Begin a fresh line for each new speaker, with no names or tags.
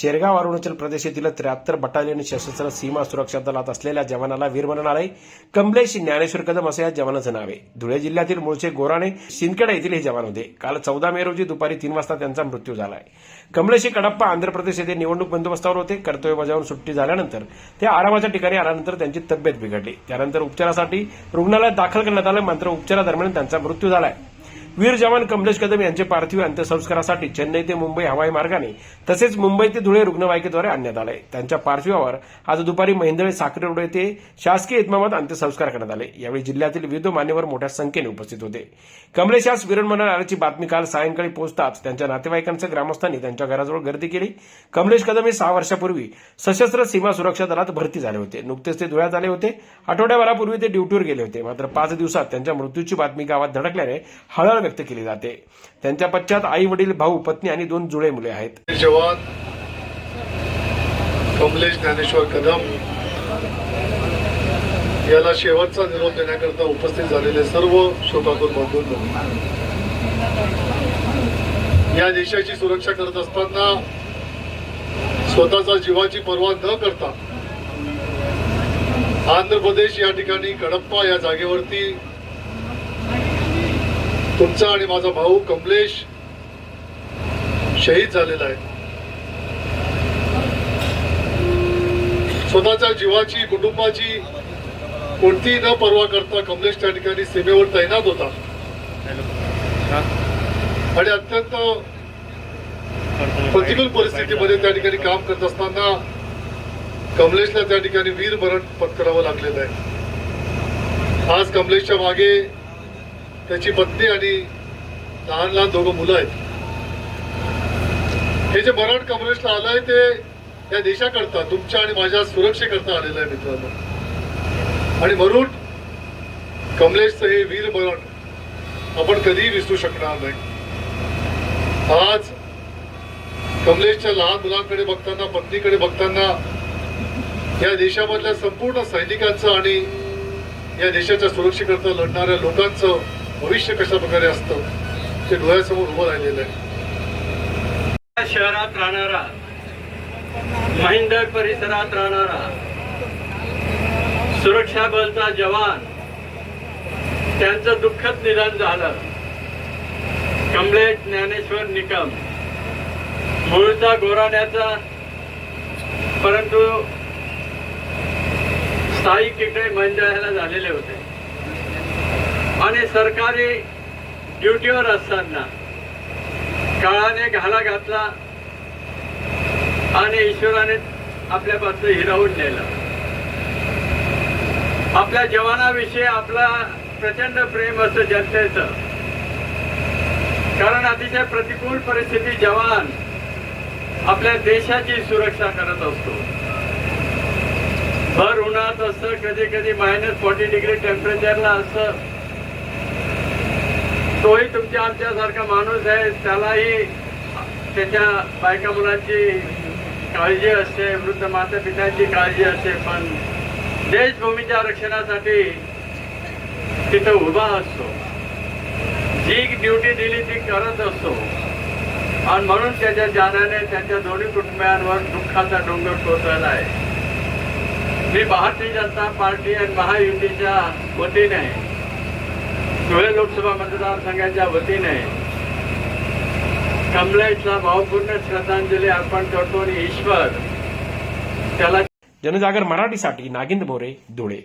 शेरगाव अरुणाचल प्रदेश येथील त्र्याहत्तर बटालियन सशस्त्र सीमा सुरक्षा दलात असलेल्या जवानाला वीरमरण आलंय कमलेश ज्ञानेश्वर कदम असं या जवानाचं नाव आहे. धुळे जिल्ह्यातील मूळचे गोराणे शिंदखेडा येथील हे जवान होते. काल चौदा मे रोजी दुपारी तीन वाजता त्यांचा मृत्यू झाला आहे कमलेश कडप्पा आंध्र प्रदेश येथे निवडणूक बंदोबस्तावर होते. कर्तव्य बजावून सुट्टी झाल्यानंतर ते आरामाच्या ठिकाणी आल्यानंतर त्यांची तब्येत बिघडली. त्यानंतर उपचारासाठी रुग्णालयात दाखल करण्यात आलं. मात्र उपचारादरम्यान त्यांचा मृत्यू झाला आहे वीर जवान कमलेश कदम यांचे पार्थिव अंत्यसंस्कारासाठी चेन्नई ते मुंबई हवाई मार्गाने तसेच मुंबई ते धुळे रुग्णवाहिकेद्वारे आणण्यात आले. त्यांच्या पार्थिवावर आज दुपारी महिंदळे साखरे रोड येथे शासकीय इतमामात अंत्यसंस्कार करण्यात आले. यावेळी जिल्ह्यातील विविध मान्यवर मोठ्या संख्येने उपस्थित होते. कमलेश यास विरमरण आल्याची बातमी काल सायंकाळी पोहोचताच त्यांच्या नातेवाईकांचं ग्रामस्थांनी त्यांच्या घराजवळ गर्दी केली. कमलेश कदम हे सहा वर्षापूर्वी सशस्त्र सीमा सुरक्षा दलात भरती झाले होते. नुकतेच ते धुळ्यात आले होते. आठवड्याभरापूर्वी ते ड्युटीवर गेले होते. मात्र पाच दिवसात त्यांच्या मृत्यूची बातमी गावात धडकल्याने हळहळ व्यक्त केली जाते. त्यांच्या पश्चात आई वडील भाऊ पत्नी आणि दोन जुळे मुले आहेत.
जवान कमलेश ज्ञानेश्वर कदम याला शेवटचा निरोप देण्याकरता उपस्थित झालेले सर्व शोकातून बंधूंनो या देशाची सुरक्षा करत असताना स्वतःचा जीवाची पर्वा न करता आंध्र प्रदेश या ठिकाणी कडप्पा या जागेवरती तुमचा आणि माझा भाऊ कमलेश शहीद झालेला आहे. स्वतःच्या जीवाची कुटुंबाची कोणतीही न पर्वा करता कमलेश त्या ठिकाणी सीमेवर तैनात होता. आणि अत्यंत प्रतिकूल परिस्थितीमध्ये त्या ठिकाणी काम करत असताना कमलेशला त्या ठिकाणी वीर मरण पत्करावं लागलेलं आहे. आज कमलेशच्या मागे त्याची पत्नी आणि लहान लहान दोघं मुलं आहेत. हे जे मरण कमलेशला आलंय ते या देशाकरता तुमच्या आणि माझ्या सुरक्षेकरता आलेलं आहे मित्रांनो. आणि म्हणून कमलेशचं हे वीर मरण आपण कधीही विसरू शकणार नाही. आज कमलेशच्या लहान मुलांकडे बघताना पत्नीकडे बघताना या देशामधल्या संपूर्ण सैनिकांचं आणि या देशाच्या सुरक्षेकरता लढणाऱ्या लोकांचं भविष्य कशा प्रकारे असतं ते डोळ्यासमोर उभं राहिलेलं आहे.
शहरात राहणारा महिंदर परिसरात राहणारा सुरक्षा बलचा जवान त्यांचं दुःखद निधन झालं. कमलेश ज्ञानेश्वर निकम मूळचा गोराण्याचा परंतु स्थायिक इकडे मंजाळ्याला झालेले होते. आणि सरकारी ड्युटीवर असताना काळाने घाला घातला आणि ईश्वराने आपल्यापासून हिरावून नेलं आपल्या जवानाविषयी आपला प्रचंड प्रेम असतं जनतेचं. कारण अतिशय प्रतिकूल परिस्थिती जवान आपल्या देशाची सुरक्षा करत असतो. भर उन्हात असतं कधी कधी मायनस फॉर्टी डिग्री टेम्परेचरला असतं तोही तुमच्या आमच्यासारखा माणूस आहे. त्यालाही त्याच्या बायका मुलांची काळजी असते वृद्ध माता पित्यांची काळजी असते. पण देशभूमीच्या रक्षणासाठी तिथं उभा असतो. जी ड्युटी दिली ती करत असतो. आणि म्हणून त्याच्या जाण्याने त्याच्या दोन्ही कुटुंबियांवर दुःखाचा डोंगर कोसळला आहे. मी भारतीय जनता पार्टी आणि महायुतीच्या वतीने धुळे लोकसभा मतदारसंघाच्या वतीने कमलेशला भावपूर्ण श्रद्धांजली अर्पण करतो आणि ईश्वर त्याला
जनजागर मराठीसाठी नागिंद मोरे धुळे.